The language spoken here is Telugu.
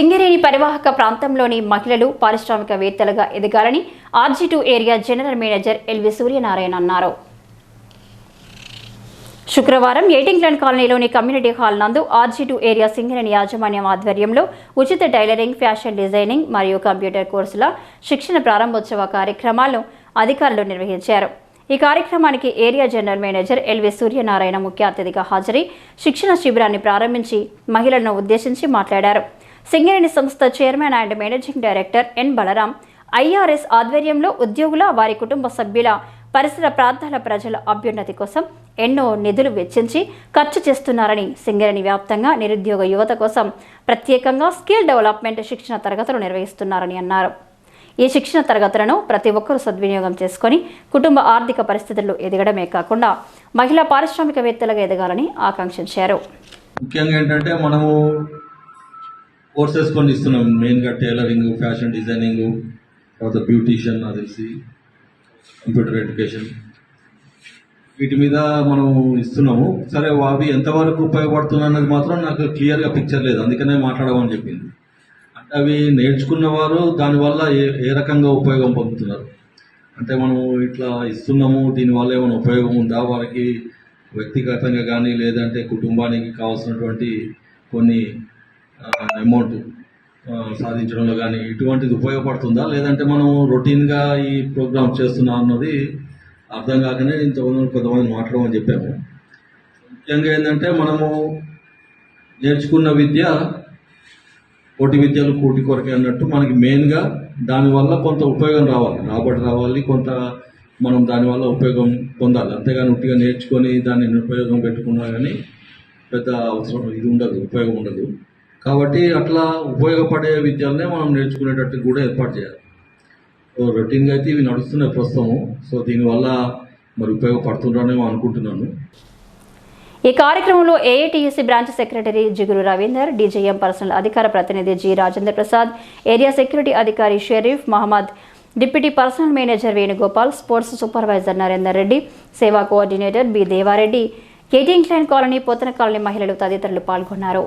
సింగరేణి పరివాహక ప్రాంతంలోని మహిళలు పారిశ్రామికవేత్తలుగా ఎదగాలని RG two area general manager LV Suryanarayana అన్నారు. శుక్రవారం ఎయిటింగ్లాండ్ కాలనీలోని కమ్యూనిటీ హాల్ నందు ఆర్జీ టూ ఏరియా సింగరేణి యాజమాన్యం ఆధ్వర్యంలో ఉచిత టైలరింగ్ ఫ్యాషన్ డిజైనింగ్ మరియు కంప్యూటర్ కోర్సుల శిక్షణ ప్రారంభోత్సవ కార్యక్రమాలను అధికారులు నిర్వహించారు. ఈ కార్యక్రమానికి area general manager LV Suryanarayana ముఖ్య అతిథిగా హాజరై శిక్షణ శిబిరాన్ని ప్రారంభించి మహిళలను ఉద్దేశించి మాట్లాడారు. సింగరేణి సంస్థ chairman and managing director N Balaram IRS ఆధ్వర్యంలో ఉద్యోగుల వారి కుటుంబ సభ్యుల పరిసర ప్రాంతాల ప్రజల అభ్యున్నతి కోసం ఎన్నో నిధులు వెచ్చించి ఖర్చు చేస్తున్నారని సింగరేణి వ్యాప్తంగా నిరుద్యోగ యువత కోసం ప్రత్యేకంగా స్కిల్ డెవలప్మెంట్ శిక్షణ తరగతులు నిర్వహిస్తున్నారని అన్నారు. ఈ శిక్షణ తరగతులను ప్రతి ఒక్కరూ సద్వినియోగం చేసుకొని కుటుంబ ఆర్థిక పరిస్థితుల్లో ఎదగడమే కాకుండా మహిళా పారిశ్రామికవేత్తలుగా ఎదగాలని ఆకాంక్షించారు. ముఖ్యంగా ఏంటంటే మనము కోర్సెస్ కొన్ని ఇస్తున్నాం. మెయిన్గా టైలరింగ్ ఫ్యాషన్ డిజైనింగ్ తర్వాత బ్యూటీషియన్ నాకు తెలిసి కంప్యూటర్ ఎడ్యుకేషన్. వీటి మీద మనం ఇస్తున్నాము. సరే అవి ఎంతవరకు ఉపయోగపడుతుంది అన్నది మాత్రం నాకు క్లియర్గా పిక్చర్ లేదు. అందుకనే మాట్లాడమని చెప్పింది. అంటే అవి నేర్చుకున్న వారు దానివల్ల ఏ ఏ రకంగా ఉపయోగం పొందుతున్నారు? అంటే మనం ఇట్లా ఇస్తున్నాము దీనివల్ల ఏమైనా ఉపయోగం ఉందా? వారికి వ్యక్తిగతంగా కానీ లేదంటే కుటుంబానికి కావాల్సినటువంటి కొన్ని అమౌంట్ సాధించడంలో కానీ ఇటువంటిది ఉపయోగపడుతుందా? లేదంటే మనం రొటీన్గా ఈ ప్రోగ్రామ్ చేస్తున్నా అన్నది అర్థం కాకనే ఇంతకుముందు కొంతమంది మాట్లాడమని చెప్పాము. ముఖ్యంగా ఏంటంటే మనము నేర్చుకున్న విద్య కోటి విద్యలు కూటి కొరకే అన్నట్టు మనకి మెయిన్గా దానివల్ల కొంత ఉపయోగం రావాలి. రాబడి రావాలి కొంత మనం దానివల్ల ఉపయోగం పొందాలి. అంతేగాని ఉట్టిగా నేర్చుకొని దాన్ని నిరుపయోగం పెట్టుకున్నా కానీ పెద్ద అవసరం ఇది ఉండదు ఉపయోగం ఉండదు. కాబట్టి అట్లా ఉపయోగపడే విద్యలనే మనం నేర్చుకునేటట్టు కూడా ఏర్పాటు చేయాలి. సో రొటీన్గా అయితే ఇవి నడుస్తున్నాయి ప్రస్తుతము. సో దీనివల్ల మరి ఉపయోగపడుతుంటానేమో అనుకుంటున్నాను. ఈ కార్యక్రమంలో ఏఐటీయూసీ బ్రాంచ్ సెక్రటరీ జిగురు రవీందర్ డీజీఎం పర్సనల్ అధికార ప్రతినిధి G Rajendra Prasad area security అధికారి Sharif Mohammed deputy personnel manager Venugopal sports supervisor Narender Reddy సేవా కోఆర్డినేటర్ బి దేవారెడ్డి కేటింగ్ క్లైన్ కాలనీ పోతన కాలనీ మహిళలు తదితరులు పాల్గొన్నారు.